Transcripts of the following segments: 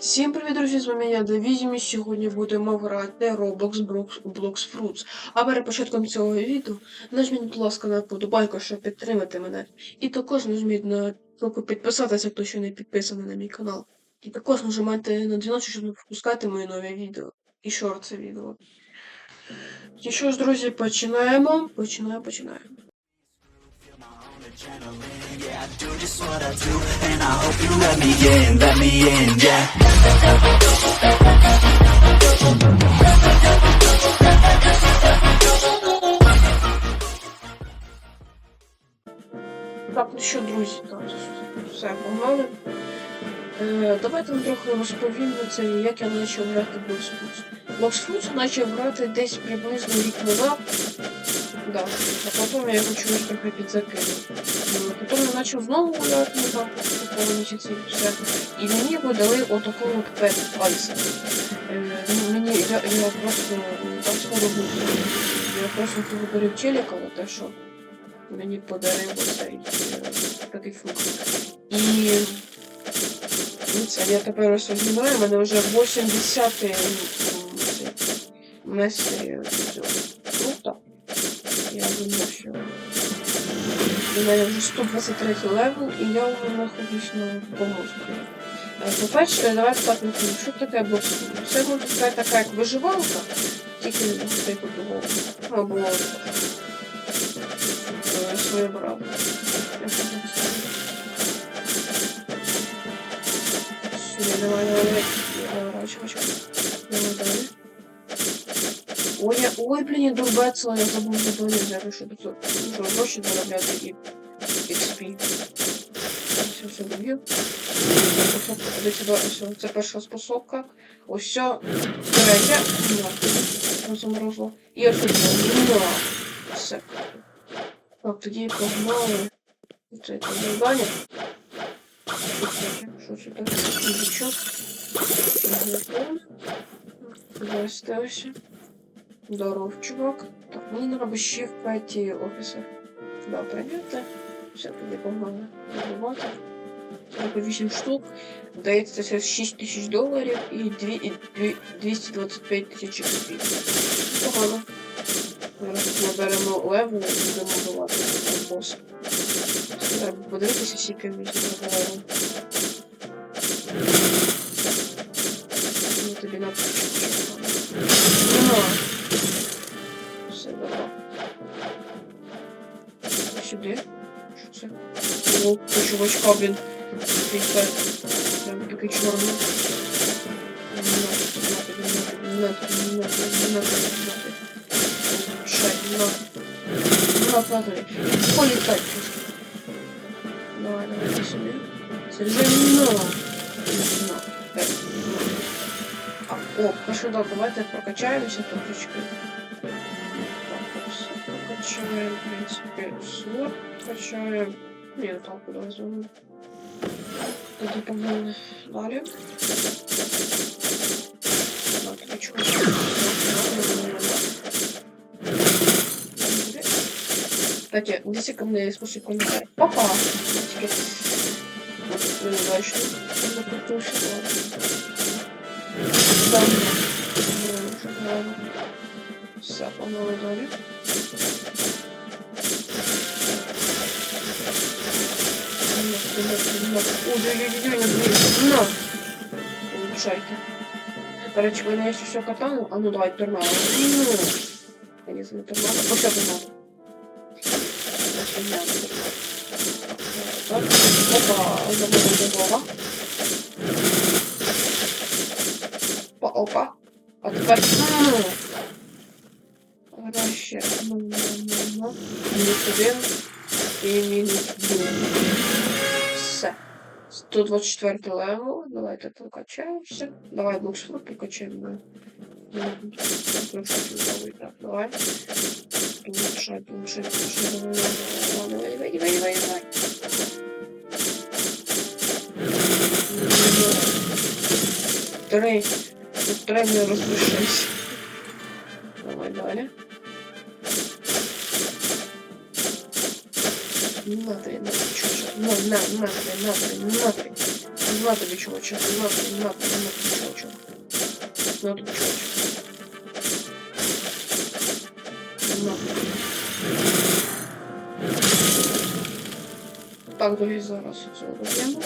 Всім привіт, друзі! З вами я Давізім, і сьогодні будемо грати Roblox Blocks Fruits. А перед початком цього відео нажміть, будь ласка, на подобайку, щоб підтримати мене. І також нажміть на кнопку підписатися, хто ще не підписаний на мій канал. І також нажимайте на дзвіночок, щоб не пропускати мої нові відео. І шорти відео. І що ж, друзі, починаємо. Починаємо, починаємо. Так, ну що, друзі, так, все, погнали. Е, давайте вам трохи розповім це, як я почав грати Blox Fruits. Blox Fruits почав грати десь приблизно рік назад. Да. А потім я його чогось трохи підзакинув. Потім я почав знову гуляти, ну пару місяців все. І мені видали отаку от пет Альса. Е, ну, мені, я, я просто, ну, там скоро був. Я просто виборів челіка, але те, що мені подарив оцей е, такий фрукт. І ну, це я тепер знімаю, в мене вже 80 месі цього фрукта. Я думаю, що у мене вже 123 левел, і я вже знаходжусь на погрузку. По-перше, давайте розповім, що таке блокс. Це можна сказати така як виживалка, тільки типу того. Або е, так можу. Сюди, давай, давай, давай. Давай, чувачка. Ой, я, ой, блін, я дурбецла, я забув задоню взяти, щоб це щоб гроші заробляти і XP. Все, все, доб'ю. Це перша способка. Ось все, третя. Заморозило. І ось тут, на, все. Так, тоді погнали. Це це завдання. Що це таке? Язичок. Телефон. Застався. Здоров, чувак. Так, мені треба ще в п'яті офісах. Да, прийняти. Все, тоді погнали. Добувати. Треба 8 штук. Дається це 6 тисяч доларів і, 2, і 225 тисяч XP. Погано. Зараз ми беремо левел і будемо бос. Треба подивитися, скільки ми зробили. Сюди. Що це? О, по чувачка, блін. Такий чорний. Полетай просто. Давай, давай. Так, не надо. А, о, хорошо, да, давайте прокачаемся трошечки. Все прокачаем, в принципе, слот качаем. Нет, так возьмем. Тоді погнали далі. Кстати, десь ко мне спустя комментарий. Опа! Неудачно. Все, погнали далі. На! Улучшайте. Короче, вы если все катану, а ну давай. Ну, я не знаю. Ось це торнадо. Так, Опа, забуду другого. Опа, опа. А. Ну, ну, ну, ну. Мінус один. І мінус два. Все. 124 левел. Давайте прокачаємося. Давай блокшфрут прокачаємо. Так, давай. Улучшай, улучшай, улучшай. Давай, давай, давай, давай, давай, давай. Три. Тут три не розпишись. Давай далі. На три, на три, чуть-чуть. На, на, на три, на три, на три. На тобі, чувачок, на тобі, на тобі, на тобі, чувачок. На тобі, чувачок. На тобі. Так, друзі, зараз це робимо.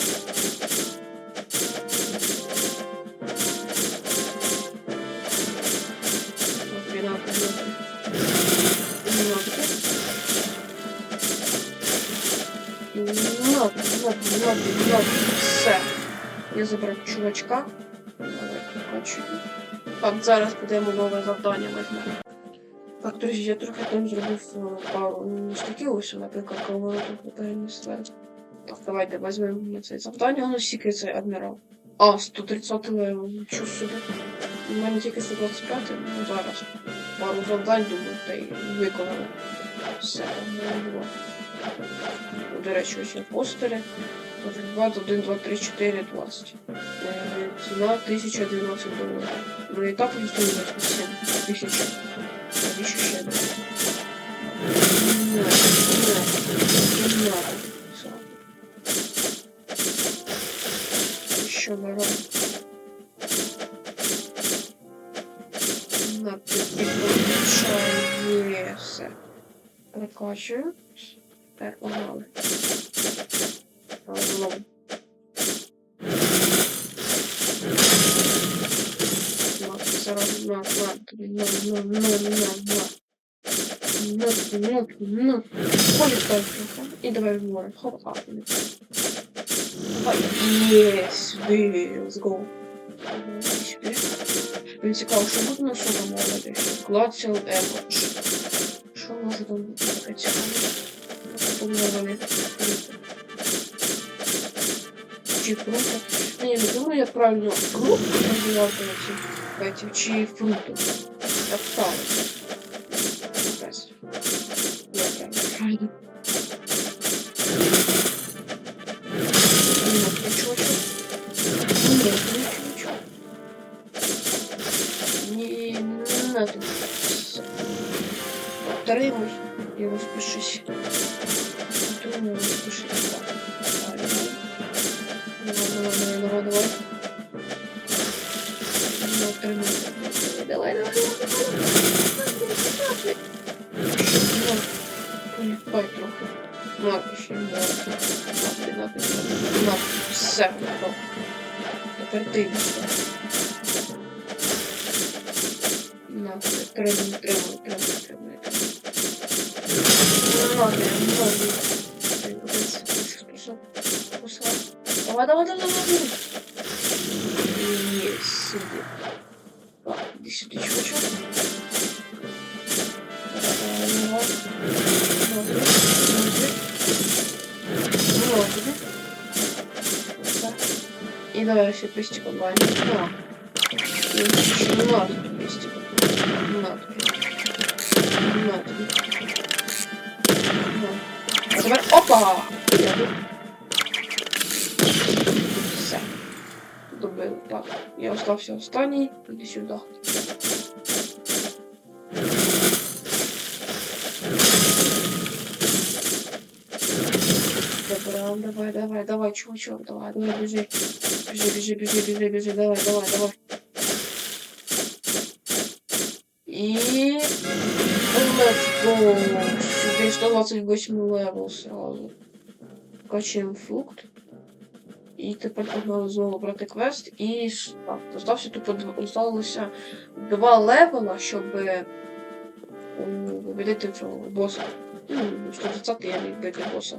На тобі, на тобі. Все. Я забрав чувачка. Так, зараз будемо нове завдання візьмемо. Так, друзі, я трохи там зробив е, пару ось, наприклад, кого тут перенесли. Так, давайте візьмемо це завдання. Ну, скільки цей адмірал. А, 130 левел, нічого собі. У мене тільки 125, ну зараз. Пару завдань, думаю, та й виконали. Все, ну, було. До речі, ось є постери. 20, 1, 2, 3, 4, 20. Е, Ціна 1012 доларів. Ну і так плюс 7 тисяч. Навіщо ще. Все. Що ми робимо? На підключає все. Прикачую. Так, погнали. Знову. На, зараз на, на, тобі, на, на, на, на, на. На, тобі, на, тобі, на. Ходить так трохи. І давай в море. Хоп, а, не так. Давай. Єс, let's go. Давай сюди. Мені цікаво, що буде на що там мовити? Клацел Емоч. Що може там бути таке цікаве? Помовлений. Чи круто? Ні, не думаю, я правильно круто називати на цих петів, чи фрукту. Так стало. Якась. Я правильно, правильно. Ні, не чувачок. Ні, не чувачок. Ні, не надо. Отримуй і розпишись. Так, правильно. Давай, давай, давай, давай, давай. Ну. Давай, давай, давай, давай. Ну, Поліпай трохи. На, ще не Напи, напи, напи, напи. Все, готово. Тепер ти На тобі. На тобі. На. А тепер опа! Я тут. Все. Добив. Так. Я остався останній. Іди сюди. Давай, давай, давай, чувачок, давай, давай, біжи. Біжи, біжи, біжи, біжи, біжи, давай, давай, давай. Go! Сюди 128 левел сразу. Качаємо фрукт. І тепер погнали знову брати квест. І так, тупо залишилося два левела, щоб победити цього боса. Ну, 130 я міг боса.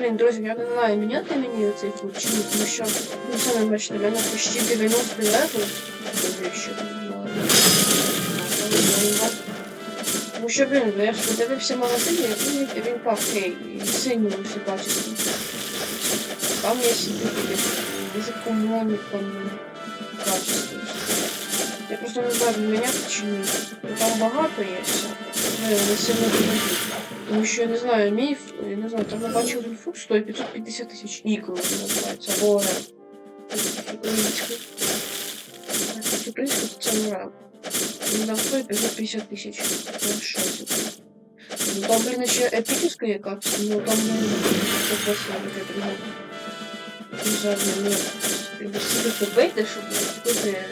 Блін, друзі, я не знаю, міняти мені цей фут чи ні, тому що, ну, самі бачите, в мене почти 90 левел. Не знаю. Тому що, блін, я ж подивився магазині, він, він пахне і синьому всі качество. Там є собі без економік, там качество. Я просто не знаю, міняти чи ні. Ну, Там багато є. Ну, я не сильно люблю. Що я не знаю, міф, я не знаю, там я бачив стоїть 550 тисяч ікон називається, або. Український. Український це не Він там стоїть 550 тисяч. Шоці. Ну, Там, блин, ще епічна яка, ну там ну, це просто таке пригодне. Не знаю, мені треба сюди купити, щоб купити.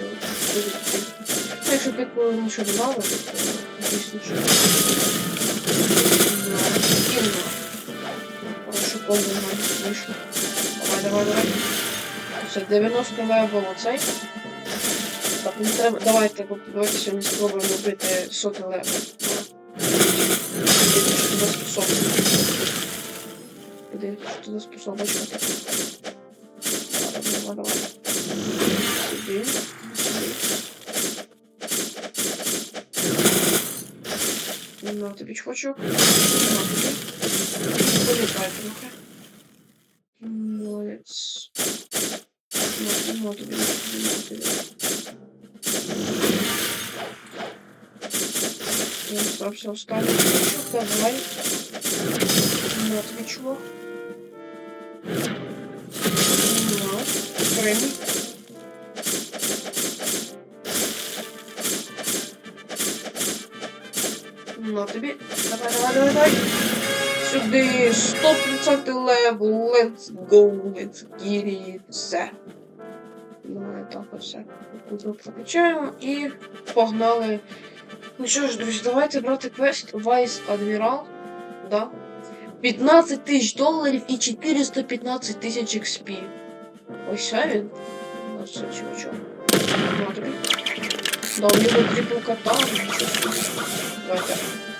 Ну, якщо ти нічого не мало, то звісно, що. Ну, кінно. Хорошу комбо в вийшло. Давай, давай, давай. Все, 90 левел оцей. Так, не треба. Давайте, давайте сьогодні спробуємо робити сотий левел. Що туди способно. Куди? Що туди способно? Давай, давай. На тобі чхочок. На тобі. Політай трохи. Молодець. На тобі, на тобі, на тобі, на тобі. Я остався останній чувак, давай. На тобі чувак. На, тобі. Давай, давай, давай, давай. Сюди 130 левел. Let's go, let's get it. Все. Давай так все. Прокачаємо і погнали. Ну що ж, друзі, давайте брати квест Vice Admiral. Да. 15 тисяч доларів і 415 тисяч XP. Ось він. Це чувачок. На тобі. Да, у нього трипл катан. Давайте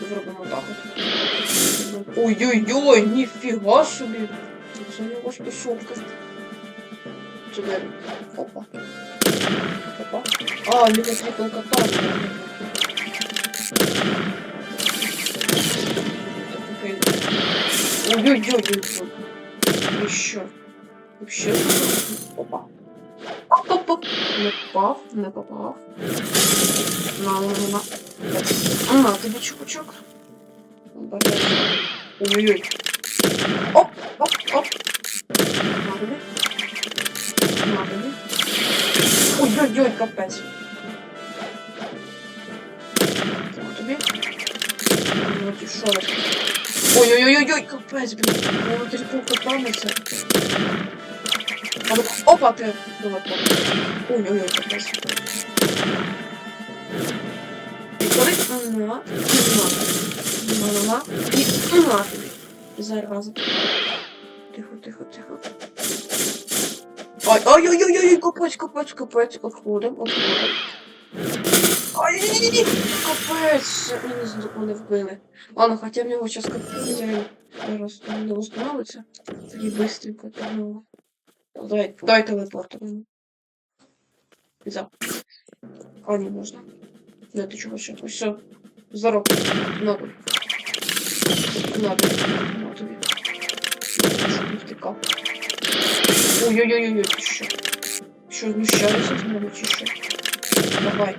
зробимо так от. Ой-ой-ой, ніфіга собі. Це його способка. Сюди. Опа. Опа. А, у нього трипл катан. Ой-ой-ой-ой. Еще. Вообще. Опа. Оп-оп-оп. Не попав, не попав. На, на, на. На, тобі чупачок. Ой-ой-ой. Оп, оп, оп. На тобі. На тобі. Ой-ой-ой, капець. На тобі. Ну, ті що ви? Ой-ой-ой-ой, капець, блін. Я вот трипу катамися. Опа, ти. Давай, опа. Ой-ой-ой, капець. На, на, на, і тобі. Зараза. Тихо, тихо, тихо. Ой, ой, ой, ой, ой, капець, капець, капець. Обходим, обходим. Ай, ні, ні, ні, капець. Мені мене вбили. Ладно, хотя в него сейчас капец раз не восстановится. И быстренько ну. Давай, давай телепорт. За. А, не можно. Да ты чего сейчас? Все. Здорово. Надо. Надо. Надо. Чтоб не втыкал. Ой-ой-ой-ой, ты что? Что, знущаешься с мной, чи що? Давай.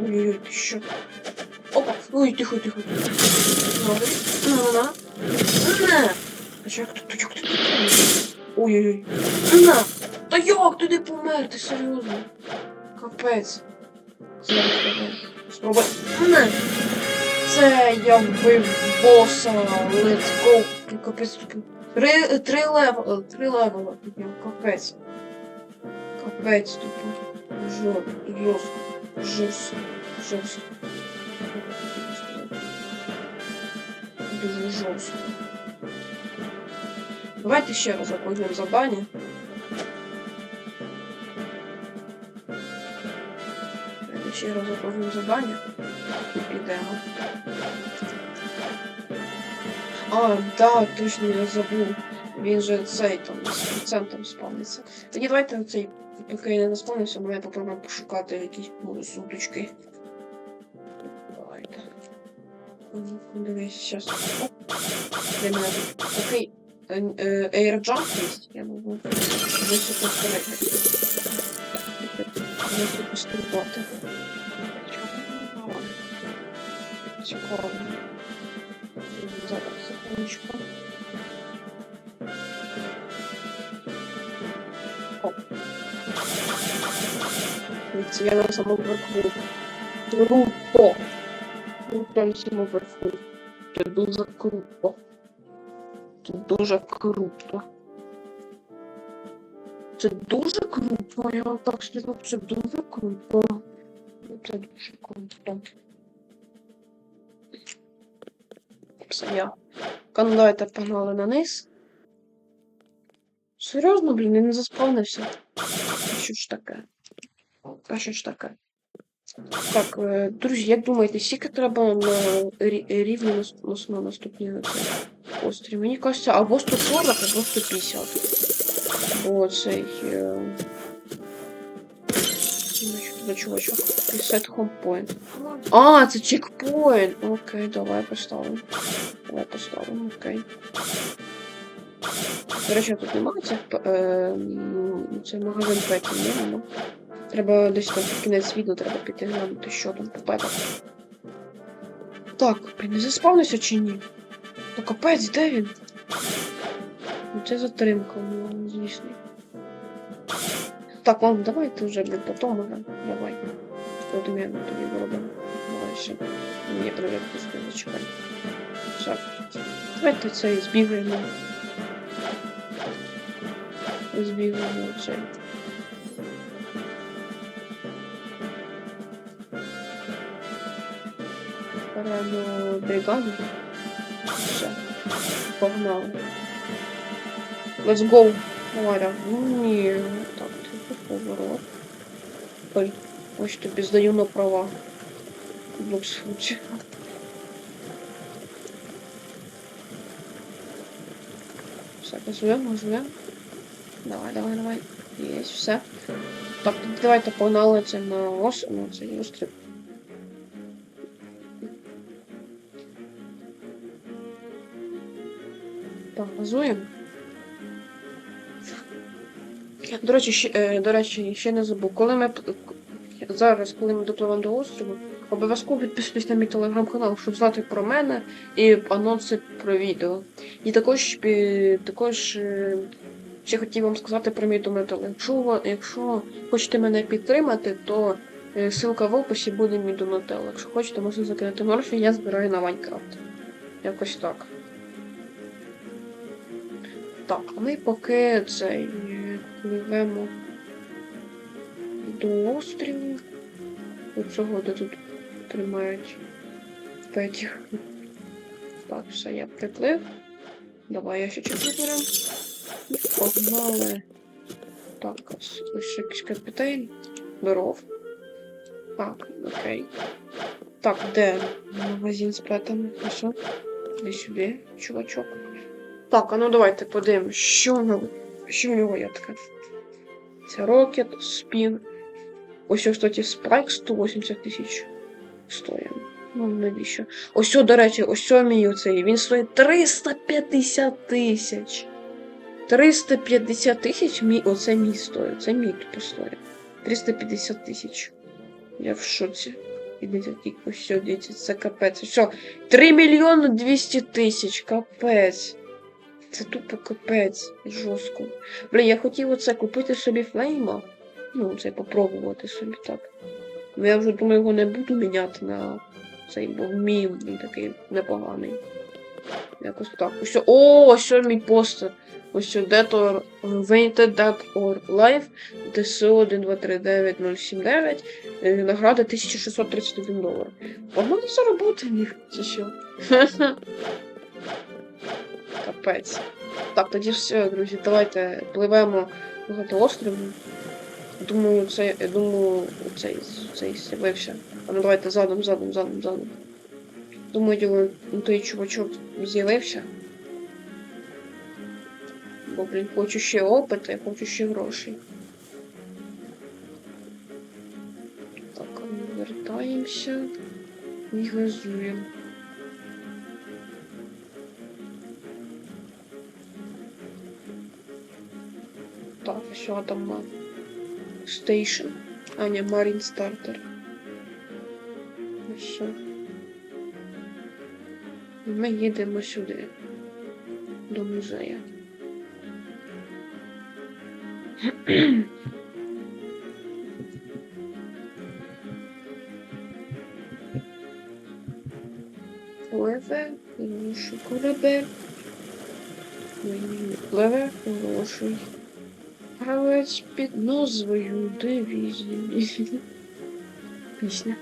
Ой-ой-ой, ты что? Опа! Ой, тихо, тихо. На, на, на. На. А чого як тут, як ти тут? Ой-ой-ой. На. Та як ти не помер, ти серйозно? Капець. Спробуй. На. Це я вбив боса. Let's go. Капець. Три, три левела, три левела. Капець. Капець тупо. Жо, жорстко. Жорстко. Жорстко. Дуже жорстко. Давайте ще раз виконуємо завдання. Давайте ще раз виконуємо завдання. І підемо. А, да, точно я забув. Він же цей там з процентом спавниться. Тоді давайте цей, поки я не наспавнився, ми попробуємо пошукати якісь суточки. Давайте. Дивись, сейчас. Для такий е, е, є. Я можу високо вперед. Можна пострибати. Цікаво. Зараз секундочку. Оп. Дивіться, я на самому верху. Круто! Круто на самому верху. Це дуже круто. Це дуже круто. Це дуже круто, я вам так скажу, це дуже круто. Це дуже круто. Все. Ну, погнали на низ. Серйозно, блін, він не заспавнився. Що ж таке? А що ж таке? Так, е, друзі, як думаєте, скільки треба на рі- рівні на, на, на наступні на острів? Мені кажеться, або 140, або 150. Цей. Е... Чувачок. Reset home. А, це чекпоінт. Окей, давай поставимо. Давай поставимо, окей. До речі, тут немає цих е, це магазин петів, ні, нема. Треба десь там кінець відео треба піти глянути, що там по петах. Так, блін, не заспавнився чи ні? Ну капець, де він? Ну це затримка, ну, звісно. Так, ладно, давайте вже, блін, потім уже. Давай. Одмінно тобі виробимо. Давай ще. Мені привіт, пускай зачекай. Все. Давайте цей збігаємо. Збігаємо цей. Беремо бригаду. Все. Погнали. Let's go. Давай, да. Ну ні. Поворот. Ой, ось тобі здаю на права. Ну, случай. Все, газуємо, газуємо. Давай, давай, давай. Есть, все. Так, давайте погнали це на ос... на цей острів. Так, газуємо. До речі, ще, е, до речі, ще не забув. Коли ми зараз, коли ми допливемо до острову, обов'язково підписуйтесь на мій телеграм-канал, щоб знати про мене і анонси про відео. І також, також е, ще хотів вам сказати про мій донател. Якщо, якщо хочете мене підтримати, то е, ссылка в описі буде мій донател. Якщо хочете, можна закинути гроші, я збираю на Майнкрафт. Якось так. Так, а ми поки цей пливемо до остріву. Оцього, де тут тримають петів. Так, все, я приплив. Давай я ще чуть берем. Погнали. Так, ось якийсь капітан. Здоров. Так, окей. Так, де магазин з петами? Он. Іди сюди, чувачок. Так, а ну давайте подивимось, що нього, що в нього є таке. Це Rocket, Spin. Ось, ось, кстати, Spike 180 тисяч стоїть. Ну, навіщо? Ось, до речі, ось мій оцей. Він стоїть 350 тисяч. 350 тисяч мій, оце мій стоїть. Це мій тупо стоїть. 350 тисяч. Я в шоці. Тільки все, дивіться, це капець. Все, 3 мільйони 200 тисяч, капець. Це тупо капець, жорстко. Блін, я хотів оце купити собі флейма. Ну, це попробувати собі так. Ну я вже думаю, його не буду міняти на цей, бо мій він такий непоганий. Якось так. Ось, о, ось мій постер. Ось Dead or Fainted Dead or Life 1239079. Е, Награда 1631 долар. Погнали заробити міг. Це що? Капець. Так, тоді все, друзі, давайте пливемо до острову. Думаю, це, я думаю, цей, цей з'явився. А ну давайте задом, задом, задом, задом. Думаю, той чувачок з'явився. Бо, блін, хочу ще опиту, я хочу ще грошей. Так, вертаємося і газуємо. Що там? Стейшн. А, Марін Стартер. Ну що? Ми їдемо сюди. До музею. Пливе, хороший корабель. Мені пливе, хороший. Гравець під назвою дивізії. Пісня.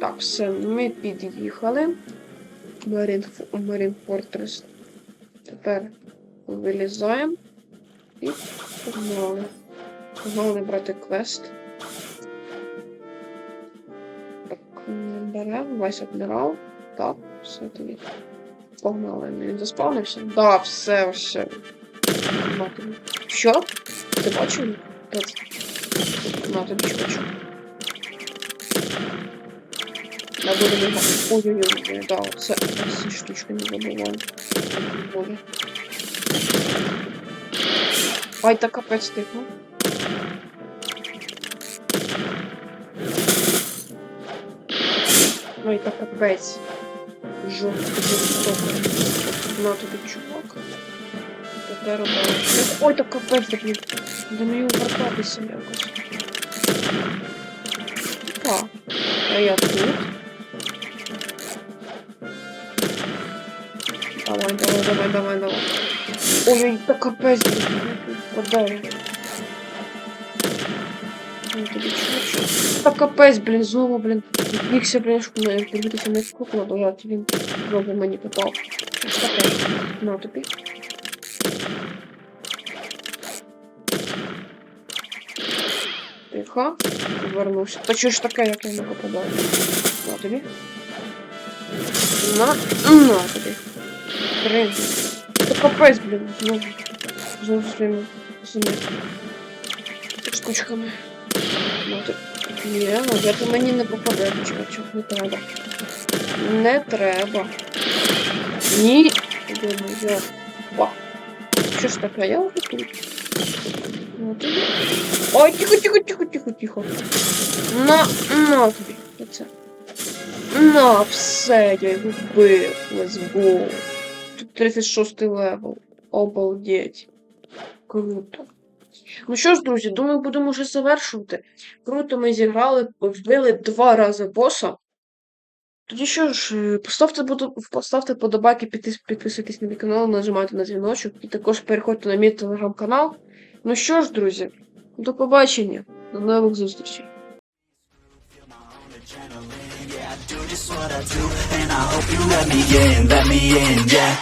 Так, все, ми під'їхали. Марін, Марін Фортрес. Тепер вилізаємо і погнали. Погнали брати квест. Так, беремо, весь адмірал. Так, все тоді. Погнали. Він заспавнився? Да, все, все. Тобі. Що? Ти бачив? На тобі хочу. Я буду його. Ой-ой-ой, да, це ці штучки не забуваю. Ай, та капець тихо. Ай, та капець. Жорстко, жорстоко. На тобі, чувак. Тепер обрали. Ой, та капець, да блін. Да мені увертатися якось. Так. А я тут. Давай, давай, давай, давай, давай. Ой-ой, та капець. Подай. Ну, тобі чувачок. Та капець, блін, знову, блін. Відвікся, блін, щоб не дивитися на бо я він знову мені попав. На тобі. Тихо. Повернувся. Та чого ж таке, як я не попадаю? На тобі. На, на тобі. Блин. Та капець, блін, знову. Знову своїми цими штучками. На тобі. Ні, ну я то мені не попаде, чувачок, не треба. Не треба. Ні. Думаю, я. Що ж таке, я вже тут. Ой, тихо, тихо, тихо, тихо, тихо. На, на тобі. Оце. На, все, я його вбив. Let's go. Тут 36 левел. Обалдеть. Круто. Ну що ж, друзі, думаю, будемо вже завершувати. Круто ми зіграли, вбили два рази боса. Тоді що ж, е, поставте, поставте подобайки, підписуйтесь на мій канал, нажимайте на дзвіночок і також переходьте на мій телеграм-канал. Ну що ж, друзі, до побачення, до нових зустрічей. just what I do And I hope you let me in, let me in, yeah